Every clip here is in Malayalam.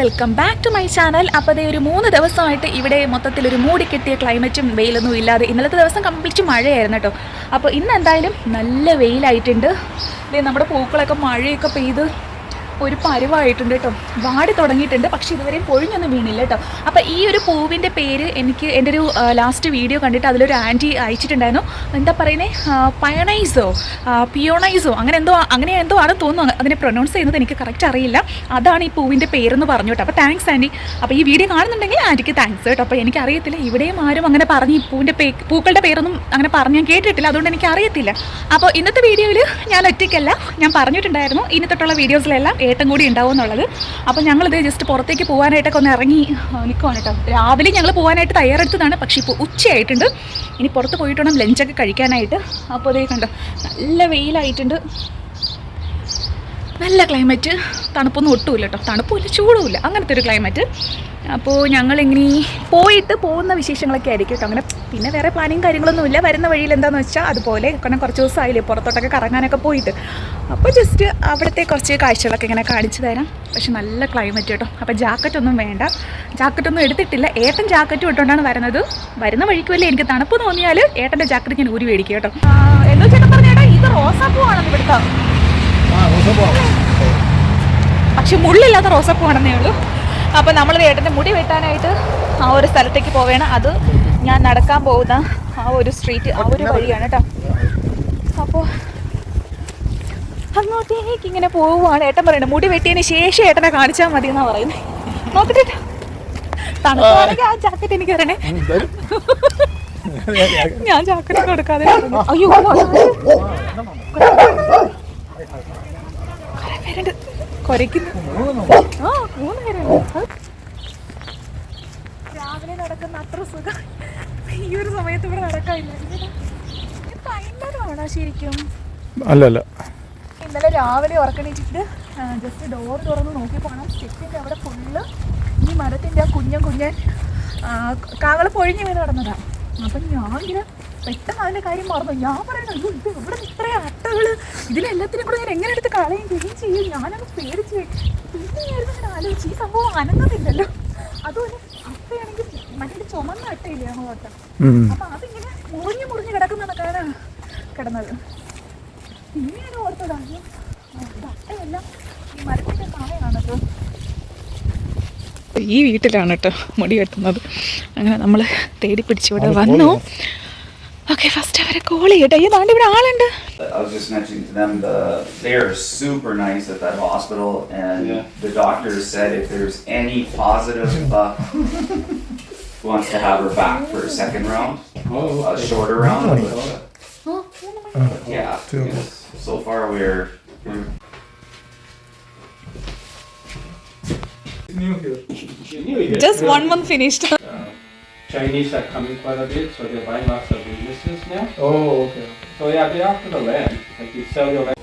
Welcome back to my channel അപ്പോൾ അതേ ഒരു മൂന്ന് ദിവസമായിട്ട് ഇവിടെ മൊത്തത്തിൽ ഒരു മൂടി കിട്ടിയ ക്ലൈമറ്റും വെയിലൊന്നും ഇല്ലാതെ ഇന്നലത്തെ ദിവസം കംപ്ലീറ്റ് മഴയായിരുന്നു കേട്ടോ. അപ്പോൾ ഇന്ന് എന്തായാലും നല്ല വെയിലായിട്ടുണ്ട്. ഇതേ നമ്മുടെ പൂക്കളൊക്കെ മഴയൊക്കെ പെയ്ത് ഒരു പരുവായിട്ടുണ്ട് കേട്ടോ. വാടി തുടങ്ങിയിട്ടുണ്ട് പക്ഷെ ഇതുവരെയും പൊഴിഞ്ഞൊന്നും വീണില്ല കേട്ടോ. അപ്പോൾ ഈ ഒരു പൂവിന്റെ പേര് എനിക്ക് എന്റെ ഒരു ലാസ്റ്റ് വീഡിയോ കണ്ടിട്ട് അതിലൊരു ആന്റി അയച്ചിട്ടുണ്ടായിരുന്നു. എന്താ പറയുന്നത് പയണൈസോ? പിയോണൈസോ? അങ്ങനെ എന്തോ അങ്ങനെ എന്തോ ആണെന്ന് തോന്നുന്നു. അതിനെ പ്രൊനൗൺസ് ചെയ്യുന്നത് എനിക്ക് കറക്റ്റ് അറിയില്ല. അതാണ് ഈ പൂവിന്റെ പേരെന്ന് പറഞ്ഞു കേട്ടോ. അപ്പോൾ താങ്ക്സ് ആന്റി. അപ്പോൾ ഈ വീഡിയോ കാണുന്നുണ്ടെങ്കിൽ ആന്റിക്ക് താങ്ക്സ് കേട്ടോ. അപ്പോൾ എനിക്കറിയത്തില്ല ഇവിടെയും ആരും അങ്ങനെ പറഞ്ഞ് ഈ പൂവിന്റെ പേ പൂക്കളുടെ പേരൊന്നും അങ്ങനെ പറഞ്ഞ് ഞാൻ കേട്ടിട്ടില്ല. അതുകൊണ്ട് എനിക്ക് അറിയത്തില്ല. അപ്പോൾ ഇന്നത്തെ വീഡിയോയിൽ ഞാൻ ഒറ്റയ്ക്കല്ല. ഞാൻ പറഞ്ഞിട്ടുണ്ടായിരുന്നു. ഇനി തൊട്ടുള്ള വീഡിയോസിലെല്ലാം ഏട്ടൻ കൂടി ഉണ്ടാവും എന്നുള്ളത്. അപ്പോൾ ഞങ്ങളിത് ജസ്റ്റ് പുറത്തേക്ക് പോകാനായിട്ടൊക്കെ ഒന്ന് ഇറങ്ങി നിൽക്കുവാണ് കേട്ടോ. രാവിലെ ഞങ്ങൾ പോകാനായിട്ട് തയ്യാറെടുത്തതാണ്. പക്ഷേ ഇപ്പോൾ ഉച്ചയായിട്ടുണ്ട്. ഇനി പുറത്ത് പോയിട്ട് വേണം ലഞ്ചൊക്കെ കഴിക്കാനായിട്ട്. അപ്പോൾ അതേ കണ്ടോ നല്ല വെയിലായിട്ടുണ്ട്. നല്ല ക്ലൈമറ്റ് തണുപ്പൊന്നും ഒട്ടുമില്ല കേട്ടോ. തണുപ്പുമില്ല ചൂടുമില്ല. അങ്ങനത്തെ ഒരു ക്ലൈമറ്റ് അപ്പോൾ ഞങ്ങളിങ്ങനെ പോയിട്ട് പോകുന്ന വിശേഷങ്ങളൊക്കെ ആയിരിക്കും. കേട്ടോ അങ്ങനെ പിന്നെ വേറെ പ്ലാനിങ് കാര്യങ്ങളൊന്നുമില്ല വരുന്ന വഴിയിൽ എന്താണെന്ന് വെച്ചാൽ അതുപോലെ കാരണം കുറച്ച് ദിവസമായില്ലേ പുറത്തോട്ടൊക്കെ കറങ്ങാനൊക്കെ പോയിട്ട്. അപ്പോൾ ജസ്റ്റ് അവിടുത്തെ കുറച്ച് കാഴ്ചകളൊക്കെ ഇങ്ങനെ കാണിച്ചു തരാം. പക്ഷെ നല്ല ക്ലൈമറ്റ് കേട്ടോ. അപ്പോൾ ജാക്കറ്റൊന്നും വേണ്ട. ജാക്കറ്റൊന്നും എടുത്തിട്ടില്ല. ഏട്ടൻ ജാക്കറ്റ് ഇട്ടുകൊണ്ടാണ് വരുന്നത്. വരുന്ന വഴിക്ക് വല്ലേ എനിക്ക് തണുപ്പ് തോന്നിയാൽ ഏട്ടന്റെ ജാക്കറ്റ് ഞാൻ ഊരി മേടിക്കും കേട്ടോ. എന്തോ ചേട്ടൻ പറഞ്ഞേട്ടാ ഇത് റോസാപ്പൂ ആണെന്ന് ഇവിടുത്തെ പക്ഷെ മുള്ളില്ലാത്ത റോസാപ്പൂ ആണെന്നേ ഉള്ളൂ. അപ്പോൾ നമ്മൾ ഏട്ടന്റെ മുടി വെട്ടാനായിട്ട് ആ ഒരു സ്ഥലത്തേക്ക് പോവേണം. അത് ഞാൻ നടക്കാൻ പോകുന്ന ആ ഒരു സ്ട്രീറ്റ് ആ ഒരു വഴിയാണ് കേട്ടോ അപ്പോൾ അങ്ങോട്ടേക്ക് ഇങ്ങനെ പോവുകയാണ് ഏട്ടൻ പറയുന്നത് മുടി വെട്ടിയതിന് ശേഷം ഏട്ടനെ കാണിച്ചാൽ മതി എന്നാണ് പറയുന്നത് നോക്കട്ടെ ട്ടോ. തണുപ്പാണെങ്കിൽ ആ ജാക്കറ്റ് എനിക്ക് തരണേ. ഞാൻ ജാക്കറ്റ് കൊടുക്കാതെ. അയ്യോ കുറെ പേരുണ്ട് കുരയ്ക്കുന്നു ആ മൂന്ന് പേരുണ്ട്. രാവിലെ നടക്കുന്ന അത്ര സുഖം. ഈ ഒരു സമയത്ത് ഇവിടെ നടക്കാനില്ല. ഭയങ്കരമാണോ ശരിക്കും? അല്ലല്ല അല്ല. ഇന്നലെ രാവിലെ ഉറക്കണിച്ചിട്ട് ജസ്റ്റ് ഡോർ തുറന്ന് നോക്കിപ്പോണം പോകണം അവിടെ ഫുള്ള് ഈ മരത്തിന്റെ ആ കുഞ്ഞൻ കുഞ്ഞൻ കാകൾ പൊഴിഞ്ഞ് വീണ് കിടന്നതാണ് അപ്പം ഞാനിങ്ങനെ പെട്ടെന്ന് അതിന്റെ കാര്യം മറന്നു. ഞാൻ പറയുന്നു അയ്യോ ഇത് ഇവിടെ ഇത്രയും അട്ടകൾ ഇതിലെല്ലാത്തിനും കൂടെ ഞാൻ എങ്ങനെ എടുത്ത് കളയും ക്ലീൻ ചെയ്യും? ഞാനത് പേടിച്ച്. പിന്നെ ഇങ്ങനെ ആലോചിച്ച് ഈ സംഭവം അനങ്ങുന്നില്ലല്ലോ. അതുപോലെ അപ്പയാണെങ്കിൽ മറ്റേ ചുമന്ന അട്ടയില്ലേ അട്ട ഉം. അപ്പം അതിങ്ങനെ മുറിഞ്ഞ് മുറിഞ്ഞ് കിടക്കുന്നതൊക്കെയാണ് കിടന്നത്. പിന്നെയാണ് ഓർത്തത്? അയ്യോ അട്ടയല്ല. ഈ മരത്തിന്റെ കായാണത് ഈ വീട്ടിലാണ് കേട്ടോ മുടി കെട്ടുന്നത്. അങ്ങനെ നമ്മൾ തേടി പിടിച്ചിവിടെ വന്നു. ഓക്കെ ഫസ്റ്റ് അവരെ കോൾ ചെയ്യട്ടെ ഈ താണ്ട് ഇവിടെ ആളുണ്ട് I was just mentioning to them, the, they are super nice at that hospital and the doctors said if there's any positive, uh, wants to have her back for a second round, a shorter round. but, uh, Yeah, Two. because so far we're, we're new here. New here. Chinese are coming quite a bit, so they're buying lots of businesses now. Oh, okay. So yeah, they're after the land. Like you sell your land.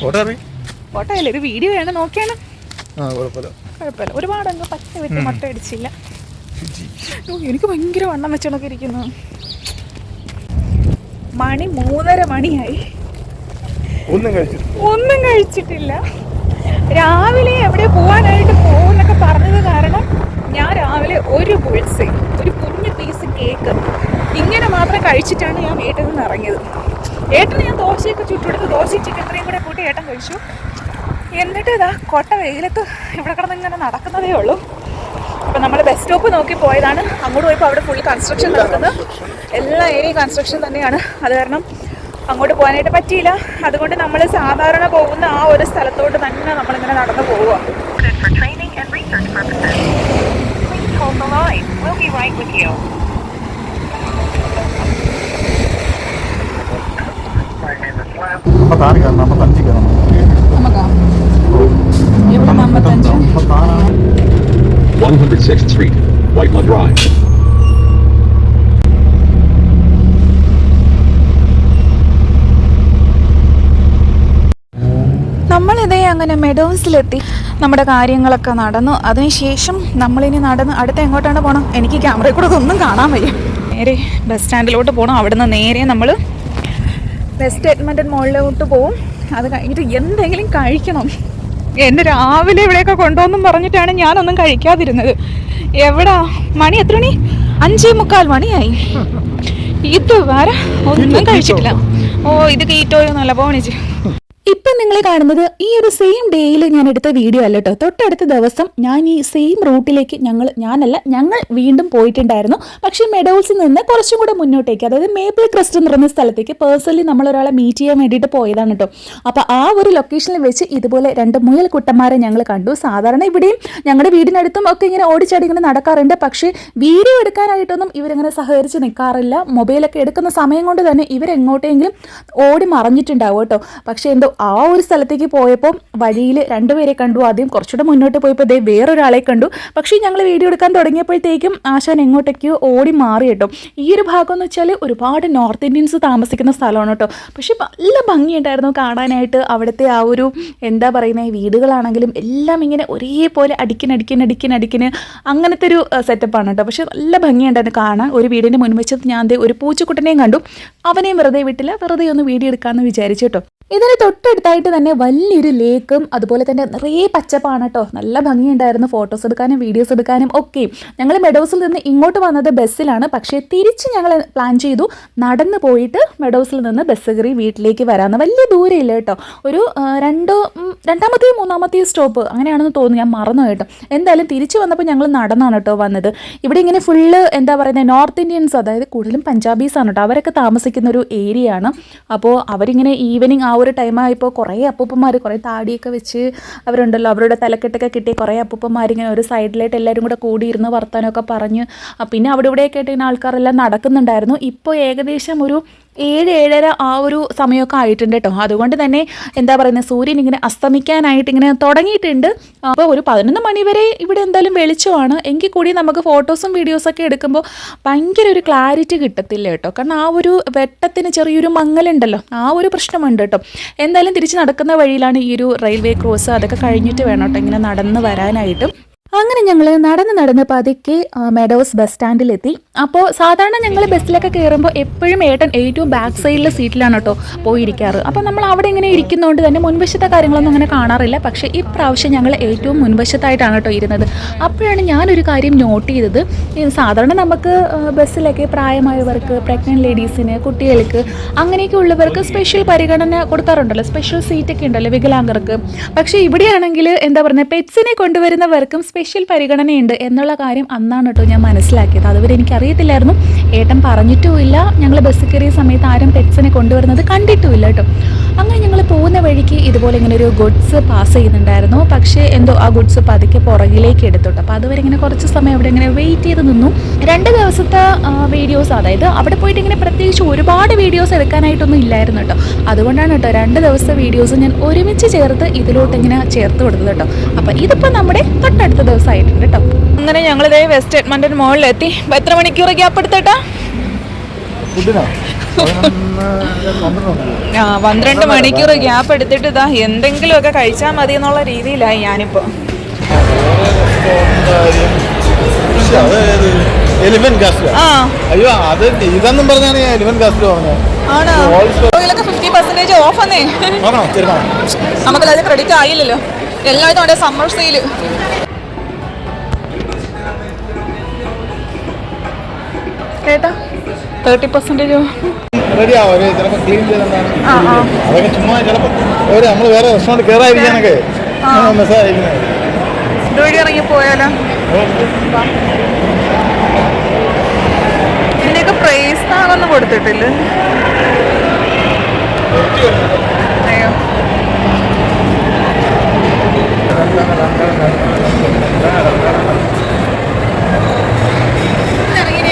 Photo അറിയാം ഫോട്ടോ അല്ലേ ഇത് വീഡിയോ ആണ് നോക്കിയാണ് ആ കുഴപ്പമില്ല കുഴപ്പമില്ല ഒരുപാട് അങ്ങ് പച്ച വിട്ട് മുട്ട അടിച്ചില്ല എനിക്ക് ഭയങ്കര വണ്ണം വെച്ചോണൊക്കെ ഇരിക്കുന്നു മണി മൂന്നര മണിയായി ഒന്നും കഴിച്ചിട്ടില്ല. ഒന്നും കഴിച്ചിട്ടില്ല. രാവിലെ എവിടെ പോവാനായിട്ട് പോകുന്നൊക്കെ പറഞ്ഞത് കാരണം ഞാൻ രാവിലെ ഒരു ബുൾസേ ഒരു കുഞ്ഞു പീസ് കേക്ക് ഇങ്ങനെ മാത്രം കഴിച്ചിട്ടാണ് ഞാൻ വീട്ടിൽ നിന്ന് ഇറങ്ങിയത്. ഏട്ടന് ഞാൻ ദോശയൊക്കെ ചുട്ടെടുത്ത് ദോശയും ചിക്കൻ കൂടെ കൂട്ടി ഏട്ടൻ കഴിച്ചു. എന്നിട്ട് ഇതാ കൊട്ട വെയിലത്ത് ഇവിടെ കിടന്ന് ഇങ്ങനെ നടക്കുന്നതേ ഉള്ളൂ. അപ്പം നമ്മൾ ബസ് സ്റ്റോപ്പ് നോക്കി പോയതാണ്. അങ്ങോട്ട് പോയപ്പോൾ അവിടെ ഫുൾ കൺസ്ട്രക്ഷൻ നടക്കുന്നത്. എല്ലാ ഏരിയ കൺസ്ട്രക്ഷൻ തന്നെയാണ്. അത് കാരണം അങ്ങോട്ട് പോകാനായിട്ട് പറ്റിയില്ല. അതുകൊണ്ട് നമ്മൾ സാധാരണ പോകുന്ന ആ ഒരു സ്ഥലത്തോട്ട് തന്നെ നമ്മളിങ്ങനെ നടന്നു പോവുക. For training and research purposes. Mud hold അങ്ങനെ മെഡോൺസിലെത്തി നമ്മുടെ കാര്യങ്ങളൊക്കെ നടന്നു. അതിനുശേഷം നമ്മളിനി നടന്ന് അടുത്ത എങ്ങോട്ടാണ് പോകണം എനിക്ക് ക്യാമറയിൽ കൂടെ ഒന്നും കാണാൻ വയ്യ. നേരെ ബസ് സ്റ്റാൻഡിലോട്ട് പോകണം അവിടുന്ന് നേരെ നമ്മൾ വെസ്റ്റ് എഡ്മണ്ടൻ മോളിലോട്ട് പോവും. അത് കഴിഞ്ഞിട്ട് എന്തെങ്കിലും കഴിക്കണം. എന്നെ രാവിലെ ഇവിടെയൊക്കെ കൊണ്ടുവന്നും പറഞ്ഞിട്ടാണ് ഞാനൊന്നും കഴിക്കാതിരുന്നത്. എവിടാ? മണി എത്ര മണി? അഞ്ചേ മുക്കാൽ മണിയായി. ഇത് വരെ ഒന്നും കഴിച്ചിട്ടില്ല. ഓ ഇത് കീറ്റോയോ എന്നല്ല പോണിച്ച് ഇപ്പം നിങ്ങൾ കാണുന്നത് ഈ ഒരു സെയിം ഡേയിൽ ഞാൻ എടുത്ത വീഡിയോ അല്ല കേട്ടോ തൊട്ടടുത്ത ദിവസം ഞാൻ ഈ സെയിം റൂട്ടിലേക്ക് ഞങ്ങൾ ഞാനല്ല ഞങ്ങൾ വീണ്ടും പോയിട്ടുണ്ടായിരുന്നു. പക്ഷേ മെഡോൾസിൽ നിന്ന് കുറച്ചും കൂടെ മുന്നോട്ടേക്ക് അതായത് മേപ്പിൾ ക്രസ്റ്റ് എന്ന് പറയുന്ന സ്ഥലത്തേക്ക് പേഴ്സണലി നമ്മൾ ഒരാളെ മീറ്റ് ചെയ്യാൻ വേണ്ടിയിട്ട് പോയതാണ് കേട്ടോ അപ്പോൾ ആ ഒരു ലൊക്കേഷനിൽ വെച്ച് ഇതുപോലെ രണ്ട് മുയൽ കുട്ടന്മാരെ ഞങ്ങൾ കണ്ടു. സാധാരണ ഇവിടെയും ഞങ്ങളുടെ വീടിനടുത്തും ഒക്കെ ഇങ്ങനെ ഓടിച്ചാടി ഇങ്ങനെ നടക്കാറുണ്ട്. പക്ഷേ വീഡിയോ എടുക്കാനായിട്ടൊന്നും ഇവരങ്ങനെ സഹകരിച്ച് നിൽക്കാറില്ല മൊബൈലൊക്കെ എടുക്കുന്ന സമയം കൊണ്ട് തന്നെ ഇവരെങ്ങോട്ടെങ്കിലും ഓടി മറഞ്ഞിട്ടുണ്ടാവും കേട്ടോ പക്ഷേ എന്തോ ആ ഒരു സ്ഥലത്തേക്ക് പോയപ്പോൾ വഴിയിൽ രണ്ടുപേരെ കണ്ടു. ആദ്യം കുറച്ചുകൂടെ മുന്നോട്ട് പോയപ്പോൾ ദേ വേറൊരാളെ കണ്ടു. പക്ഷേ ഞങ്ങൾ വീഡിയോ എടുക്കാൻ തുടങ്ങിയപ്പോഴത്തേക്കും ആശാൻ എങ്ങോട്ടേക്കോ ഓടി മാറി കേട്ടോ. ഈ ഒരു ഭാഗം എന്ന് വെച്ചാൽ ഒരുപാട് നോർത്ത് ഇന്ത്യൻസ് താമസിക്കുന്ന സ്ഥലമാണ് കേട്ടോ. പക്ഷേ നല്ല ഭംഗിയുണ്ടായിരുന്നു കാണാനായിട്ട് അവിടുത്തെ ആ ഒരു എന്താ പറയുന്നത് വീടുകളാണെങ്കിലും എല്ലാം ഇങ്ങനെ ഒരേപോലെ അടിക്കിന് അടിക്കിന് അടിക്കിന് അടിക്കിന് അങ്ങനത്തെ ഒരു സെറ്റപ്പാണ് കേട്ടോ. പക്ഷേ നല്ല ഭംഗിയുണ്ടായിരുന്നു കാണാൻ. ഒരു വീടിന്റെ മുൻവശത്ത് ഞാൻ ഒരു പൂച്ചക്കുട്ടനെയും കണ്ടു. അവനെയും വെറുതെ വിട്ടില്ല. വെറുതെ ഒന്ന് വീഡിയോ എടുക്കാമെന്ന് വിചാരിച്ചു കേട്ടോ. ഇതിന് തൊട്ടടുത്തായിട്ട് തന്നെ വലിയൊരു ലേക്കും അതുപോലെ തന്നെ നിറയെ പച്ചപ്പാണ് കേട്ടോ. നല്ല ഭംഗിയുണ്ടായിരുന്നു ഫോട്ടോസ് എടുക്കാനും വീഡിയോസ് എടുക്കാനും ഒക്കെ. ഞങ്ങൾ മെഡോസിൽ നിന്ന് ഇങ്ങോട്ട് വന്നത് ബസ്സിലാണ്. പക്ഷേ തിരിച്ച് ഞങ്ങൾ പ്ലാൻ ചെയ്തു നടന്നു പോയിട്ട് മെഡോസിൽ നിന്ന് ബസ് കയറി വീട്ടിലേക്ക് വരാമെന്ന്. വലിയ ദൂരമില്ല കേട്ടോ. ഒരു രണ്ടോ രണ്ടാമത്തെയും മൂന്നാമത്തെയോ സ്റ്റോപ്പ് അങ്ങനെയാണെന്ന് തോന്നുന്നു. ഞാൻ മറന്നു കേട്ടോ. എന്തായാലും തിരിച്ചു വന്നപ്പോൾ ഞങ്ങൾ നടന്നാണ് കേട്ടോ വന്നത്. ഇവിടെ ഇങ്ങനെ ഫുള്ള് എന്താ പറയുന്നത് നോർത്ത് ഇന്ത്യൻസ് അതായത് കൂടുതലും പഞ്ചാബീസ് ആണ് കേട്ടോ. അവരൊക്കെ താമസിക്കുന്ന ഒരു ഏരിയ ആണ്. അപ്പോൾ അവരിങ്ങനെ ഈവനിങ് ആ ഒരു ടൈമായപ്പോൾ കുറേ അപ്പൂപ്പന്മാർ കുറേ താടിയൊക്കെ വെച്ച് അവരുണ്ടല്ലോ അവരുടെ തലക്കെട്ടൊക്കെ കിട്ടി കുറേ അപ്പൂപ്പന്മാർ ഇങ്ങനെ ഒരു സൈഡിലായിട്ട് എല്ലാവരും കൂടെ കൂടിയിരുന്ന് വർത്തമാനമൊക്കെ പറഞ്ഞ്. പിന്നെ അവിടെ ഇവിടെയൊക്കെ ആയിട്ട് ഇങ്ങനെ ആൾക്കാരെല്ലാം നടക്കുന്നുണ്ടായിരുന്നു. ഇപ്പോൾ ഏകദേശം ഒരു ഏഴ് ഏഴര ആ ഒരു സമയമൊക്കെ ആയിട്ടുണ്ട് കേട്ടോ അതുകൊണ്ട് തന്നെ എന്താ പറയുന്നത് സൂര്യൻ ഇങ്ങനെ അസ്തമിക്കാനായിട്ട് ഇങ്ങനെ തുടങ്ങിയിട്ടുണ്ട്. അപ്പോൾ ഒരു പതിനൊന്ന് മണി വരെ ഇവിടെ എന്തായാലും വെളിച്ചമാണ്. എങ്കിൽ കൂടി നമുക്ക് ഫോട്ടോസും വീഡിയോസൊക്കെ എടുക്കുമ്പോൾ ഭയങ്കര ഒരു ക്ലാരിറ്റി കിട്ടത്തില്ല കേട്ടോ കാരണം ആ ഒരു വെട്ടത്തിന് ചെറിയൊരു മങ്ങലുണ്ടല്ലോ ആ ഒരു പ്രശ്നമുണ്ട് കേട്ടോ എന്തായാലും തിരിച്ച് നടക്കുന്ന വഴിയിലാണ് ഈ ഒരു റെയിൽവേ ക്രോസ് അതൊക്കെ കഴിഞ്ഞിട്ട് വേണം കേട്ടോ ഇങ്ങനെ നടന്ന് വരാനായിട്ടും. അങ്ങനെ ഞങ്ങൾ നടന്ന് നടന്ന് പതുക്കെ മെഡോസ് ബസ് സ്റ്റാൻഡിലെത്തി അപ്പോൾ സാധാരണ ഞങ്ങൾ ബസ്സിലൊക്കെ കയറുമ്പോൾ എപ്പോഴും ഏട്ടൻ ഏറ്റവും ബാക്ക് സൈഡിലെ സീറ്റിലാണ് കേട്ടോ പോയിരിക്കാറ്. അപ്പോൾ നമ്മൾ അവിടെ ഇങ്ങനെ ഇരിക്കുന്നതുകൊണ്ട് തന്നെ മുൻവശത്തെ കാര്യങ്ങളൊന്നും അങ്ങനെ കാണാറില്ല. പക്ഷേ ഇപ്രാവശ്യം ഞങ്ങൾ ഏറ്റവും മുൻവശത്തായിട്ടാണ് കേട്ടോ ഇരുന്നത്. അപ്പോഴാണ് ഞാനൊരു കാര്യം നോട്ട് ചെയ്തത്. സാധാരണ നമുക്ക് ബസ്സിലൊക്കെ പ്രായമായവർക്ക് പ്രഗ്നന്റ് ലേഡീസിന് കുട്ടികൾക്ക് അങ്ങനെയൊക്കെ ഉള്ളവർക്ക് സ്പെഷ്യൽ പരിഗണന കൊടുക്കാറുണ്ടല്ലോ സ്പെഷ്യൽ സീറ്റൊക്കെ ഉണ്ടല്ലോ വികലാംഗർക്ക്. പക്ഷേ ഇവിടെയാണെങ്കിൽ എന്താ പറയുക പെറ്റ്സിനെ കൊണ്ടുവരുന്നവർക്കും സ്പെഷ്യൽ പരിഗണനയുണ്ട് എന്നുള്ള കാര്യം അന്നാണ് കേട്ടോ ഞാൻ മനസ്സിലാക്കിയത്. അതുവരെ എനിക്കറിയത്തില്ലായിരുന്നു. ഏട്ടൻ പറഞ്ഞിട്ടുമില്ല. ഞങ്ങൾ ബസ് കയറിയ സമയത്ത് ആരും പെറ്റ്സിനെ കൊണ്ടുവരുന്നത് കണ്ടിട്ടുമില്ല കേട്ടോ. അങ്ങനെ ഞങ്ങൾ പോകുന്ന വഴിക്ക് ഇതുപോലെ ഇങ്ങനെ ഒരു ഗുഡ്സ് പാസ് ചെയ്യുന്നുണ്ടായിരുന്നു. പക്ഷേ എന്തോ ആ ഗുഡ്സ് പതുക്കെ പുറകിലേക്ക് എടുത്തോട്ടോ. അപ്പോൾ അതുവരെ ഇങ്ങനെ കുറച്ച് സമയം അവിടെ ഇങ്ങനെ വെയിറ്റ് ചെയ്ത് നിന്നു. രണ്ട് ദിവസത്തെ വീഡിയോസ് അതായത് അവിടെ പോയിട്ട് ഇങ്ങനെ പ്രത്യേകിച്ച് ഒരുപാട് വീഡിയോസ് എടുക്കാനായിട്ടൊന്നും ഇല്ലായിരുന്നു കേട്ടോ. അതുകൊണ്ടാണ് കേട്ടോ രണ്ട് ദിവസത്തെ വീഡിയോസ് ഞാൻ ഒരുമിച്ച് ചേർത്ത് ഇതിലോട്ട് ഇങ്ങനെ ചേർത്ത് കൊടുത്തത് കേട്ടോ. അപ്പോൾ ഇതിപ്പോൾ നമ്മുടെ തൊട്ടടുത്ത ദിവസമായിട്ടുണ്ട് കേട്ടോ. അങ്ങനെ ഞങ്ങളിതേ വെസ്റ്റ് എഡ്മണ്ടൻ മോളിലെത്തി എത്ര മണിക്കൂർ ഗ്യാപ്പ് എടുത്തേട്ടാ ആ പന്ത്രണ്ട് മണിക്കൂർ ഗ്യാപ്പ് എടുത്തിട്ട് ഇതാ എന്തെങ്കിലുമൊക്കെ കഴിച്ചാൽ മതി എന്നുള്ള രീതിയിലായി ഞാനിപ്പോൾ അയ്യോ അത് ഇതെന്നും പറഞ്ഞാണ് ഞാൻ പറഞ്ഞത് നമുക്കത് ക്രെഡിറ്റ് ആയില്ലല്ലോ. അവിടെ സമ്മർ സെയിൽ കേട്ടാ തേർട്ടി പെർസെന്റേജ് റെഡി ആവും ചിലപ്പോൾ ക്ലീൻ ചെയ്തെന്നാണ് അതൊക്കെ ചുമ്മാ ചിലപ്പോൾ ഒരു നമ്മൾ വേറെ റെസ്റ്റോറന്റ് കയറാതിരിക്കാനൊക്കെ ഇതുവഴി ഇറങ്ങി പോയാലോ? പ്രൈസ് താങ്ങൊന്നും കൊടുത്തിട്ടില്ല. അയ്യോ. ഇറങ്ങിയ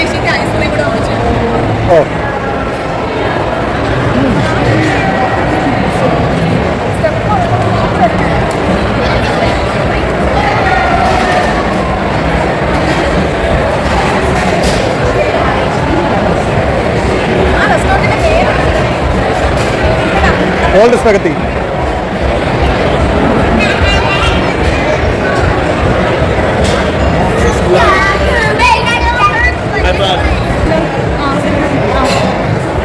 ഓൾഡ് സ്പഗത്തി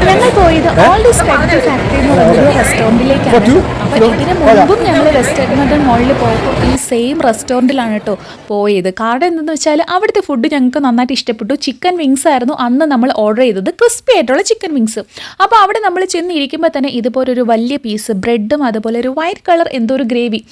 ഞങ്ങൾ പോയത് ഓൾഡ് സ്പെക്ട് ഫാക്ടറി എന്ന് പറയുന്നത് റെസ്റ്റോറന്റിലേക്കാണ്? അപ്പോൾ ഇതിന് മുമ്പും ഞങ്ങൾ റെസ്റ്റോറന്റ് മോളിൽ പോയപ്പോൾ ഈ സെയിം റെസ്റ്റോറന്റിലാണ് കേട്ടോ പോയത്. കാരണം എന്തെന്ന് വെച്ചാൽ അവിടുത്തെ ഫുഡ് ഞങ്ങൾക്ക് നന്നായിട്ട് ഇഷ്ടപ്പെട്ടു. ചിക്കൻ വിങ്സ് ആയിരുന്നു അന്ന് നമ്മൾ ഓർഡർ ചെയ്തത്. ക്രിസ്പി ആയിട്ടുള്ള ചിക്കൻ വിങ്സ് അപ്പോൾ അവിടെ നമ്മൾ ചെന്നിരിക്കുമ്പോൾ തന്നെ ഇതുപോലെ ഒരു വലിയ പീസ് ബ്രെഡും അതുപോലെ ഒരു വൈറ്റ് കളർ എന്തോ ഒരു ഗ്രേവി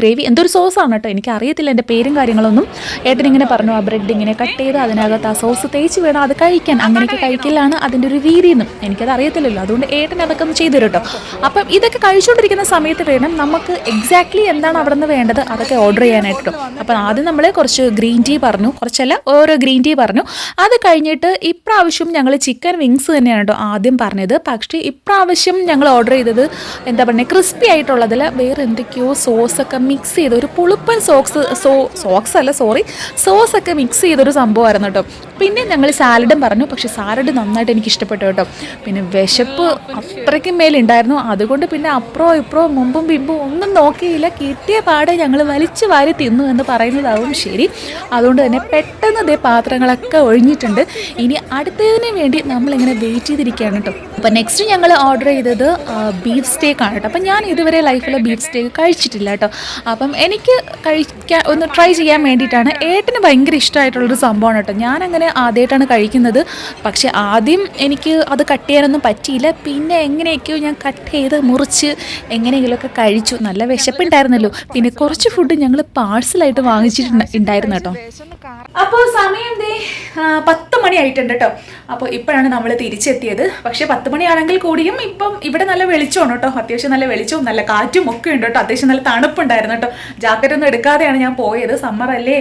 ഗ്രേവി എന്തോ ഒരു സോസാണ് കേട്ടോ എനിക്ക് അറിയത്തില്ല എന്റെ പേരും കാര്യങ്ങളൊന്നും. ഏട്ടൻ ഇങ്ങനെ പറഞ്ഞു ആ ബ്രെഡ് ഇങ്ങനെ കട്ട് ചെയ്ത് അതിനകത്ത് ആ സോസ് തേച്ച് വേണം അത് കഴിക്കാൻ. അങ്ങനെയൊക്കെ കഴിക്കലാണ് അതിന്റെ ഒരു രീതി എന്നും. എനിക്കത് അറിയത്തില്ലല്ലോ. അതുകൊണ്ട് ഒന്ന് ചെയ്തു കേട്ടോ അപ്പം ഇതൊക്കെ കഴിച്ചുകൊണ്ടിരിക്കുന്ന സമയത്ത് വേണം നമുക്ക് എക്സാക്ട്ലി എന്താണ് അവിടെ നിന്ന് വേണ്ടത് അതൊക്കെ ഓർഡർ ചെയ്യാനായിട്ട് അപ്പം ആദ്യം നമ്മൾ കുറച്ച് ഗ്രീൻ ടീ പറഞ്ഞു. കുറച്ചല്ല ഓരോ ഗ്രീൻ ടീ പറഞ്ഞു. അത് കഴിഞ്ഞിട്ട് ഇപ്രാവശ്യം ഞങ്ങൾ ചിക്കൻ വിങ്സ് തന്നെയാണ് കേട്ടോ ആദ്യം പറഞ്ഞത്. പക്ഷേ ഇപ്രാവശ്യം ഞങ്ങൾ ഓർഡർ ചെയ്തത് എന്താ പറയുക ക്രിസ്പി ആയിട്ടുള്ളതിൽ വേറെ എന്തൊക്കെയോ സോസൊക്കെ മിക്സ് ചെയ്ത് ഒരു പുളിപ്പൻ സോക്സ് സോ സോക്സ് അല്ല സോറി സോസൊക്കെ മിക്സ് ചെയ്തൊരു സംഭവമായിരുന്നു കേട്ടോ പിന്നെ ഞങ്ങൾ സാലഡും പറഞ്ഞു. പക്ഷേ സാലഡ് നന്നായിട്ട് എനിക്ക് ഇഷ്ടപ്പെട്ടു കേട്ടോ പിന്നെ വിശപ്പ് അത്രയ്ക്കും മേലുണ്ടായിരുന്നു. അതുകൊണ്ട് പിന്നെ അപ്പുറോ ഇപ്പുറോ മുമ്പും പിമ്പും ഒന്നും നോക്കിയില്ല. കിട്ടിയ പാടെ ഞങ്ങൾ വലിച്ചു വാരി തിന്നു എന്ന് പറയുന്നതാവും ശരി. അതുകൊണ്ട് തന്നെ പെട്ടെന്ന് ഇതേ പാത്രങ്ങളൊക്കെ ഒഴിഞ്ഞിട്ടുണ്ട്. ഇനി അടുത്തതിന് വേണ്ടി നമ്മളിങ്ങനെ വെയിറ്റ് ചെയ്തിരിക്കുകയാണ് കേട്ടോ. അപ്പോൾ നെക്സ്റ്റ് ഞങ്ങൾ ഓർഡർ ചെയ്തത് ബീഫ് സ്റ്റേക്ക് ആണ് കേട്ടോ. അപ്പം ഞാൻ ഇതുവരെ ലൈഫിൽ ബീഫ് സ്റ്റേക്ക് കഴിച്ചിട്ടില്ല കേട്ടോ. അപ്പം എനിക്ക് കഴിക്കാൻ ഒന്ന് ട്രൈ ചെയ്യാൻ വേണ്ടിയിട്ടാണ്. ഏട്ടന് ഭയങ്കര ഇഷ്ടമായിട്ടുള്ളൊരു സംഭവമാണ് കേട്ടോ. ഞാനങ്ങനെ ആദ്യമായിട്ടാണ് കഴിക്കുന്നത്. പക്ഷേ ആദ്യം എനിക്ക് അത് കട്ട് ചെയ്യാനൊന്നും പറ്റിയില്ല. പിന്നെ എങ്ങനെയൊക്കെയോ ഞാൻ കട്ട് ചെയ്ത് മുറിച്ച് എങ്ങനെയെങ്കിലുമൊക്കെ കഴിച്ചു. നല്ല വിശപ്പുണ്ടായിരുന്നല്ലോ. പിന്നെ കുറച്ച് ഫുഡ് ഞങ്ങൾ പാഴ്സലായിട്ട് വാങ്ങിച്ചിട്ടുണ്ട് ഉണ്ടായിരുന്നു കേട്ടോ. അപ്പോൾ സമയം ദേ പത്ത് മണി ആയിട്ടുണ്ട് കേട്ടോ. അപ്പോൾ ഇപ്പോഴാണ് നമ്മൾ തിരിച്ചെത്തിയത്. പക്ഷേ പത്ത് മണിയാണെങ്കിൽ കൂടിയും ഇപ്പം ഇവിടെ നല്ല വെളിച്ചമാണ് കേട്ടോ. അത്യാവശ്യം നല്ല വെളിച്ചവും നല്ല കാറ്റും ഒക്കെ ഉണ്ട് കേട്ടോ. അത്യാവശ്യം നല്ല തണുപ്പുണ്ടായിരുന്നു കേട്ടോ. ജാക്കറ്റ് ഒന്നും എടുക്കാതെയാണ് ഞാൻ പോയത്. സമ്മറല്ലേ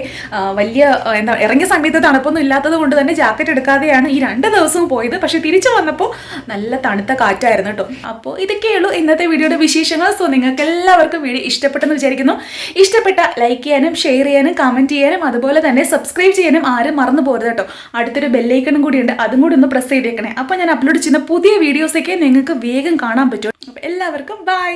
വലിയ എന്താ ഇറങ്ങിയ സമയത്ത് തണുപ്പൊന്നും ഇല്ലാത്തത് കൊണ്ട് തന്നെ ജാക്കറ്റ് എടുക്കാതെയാണ് ഈ രണ്ട് ദിവസവും പോയത്. പക്ഷേ തിരിച്ചു വന്നപ്പോൾ നല്ല തണുത്ത കാറ്റായിരുന്നു കേട്ടോ. അപ്പോൾ ഇതൊക്കെയുള്ളൂ ഇന്നത്തെ വീഡിയോയുടെ വിശേഷങ്ങൾ. സോ നിങ്ങൾക്ക് എല്ലാവർക്കും വീഡിയോ ഇഷ്ടപ്പെട്ടെന്ന് വിചാരിക്കുന്നു. ഇഷ്ടപ്പെട്ട ലൈക്ക് ചെയ്യാനും ഷെയർ ചെയ്യാനും കമന്റ് ചെയ്യാനും അതുപോലെ തന്നെ സബ്സ്ക്രൈബ് ചെയ്യാനും ആരും മറന്നു പോകരുത് കേട്ടോ. അടുത്തൊരു ബെല്ലൈക്കണും കൂടിയുണ്ട്. അതും കൂടി ഒന്ന് പ്രസ് ചെയ്തേക്കണേ. അപ്പോൾ ഞാൻ അപ്ലോഡ് ചെയ്യുന്ന പുതിയ വീഡിയോസൊക്കെ നിങ്ങൾക്ക് വേഗം കാണാൻ പറ്റും. അപ്പോൾ എല്ലാവർക്കും ബൈ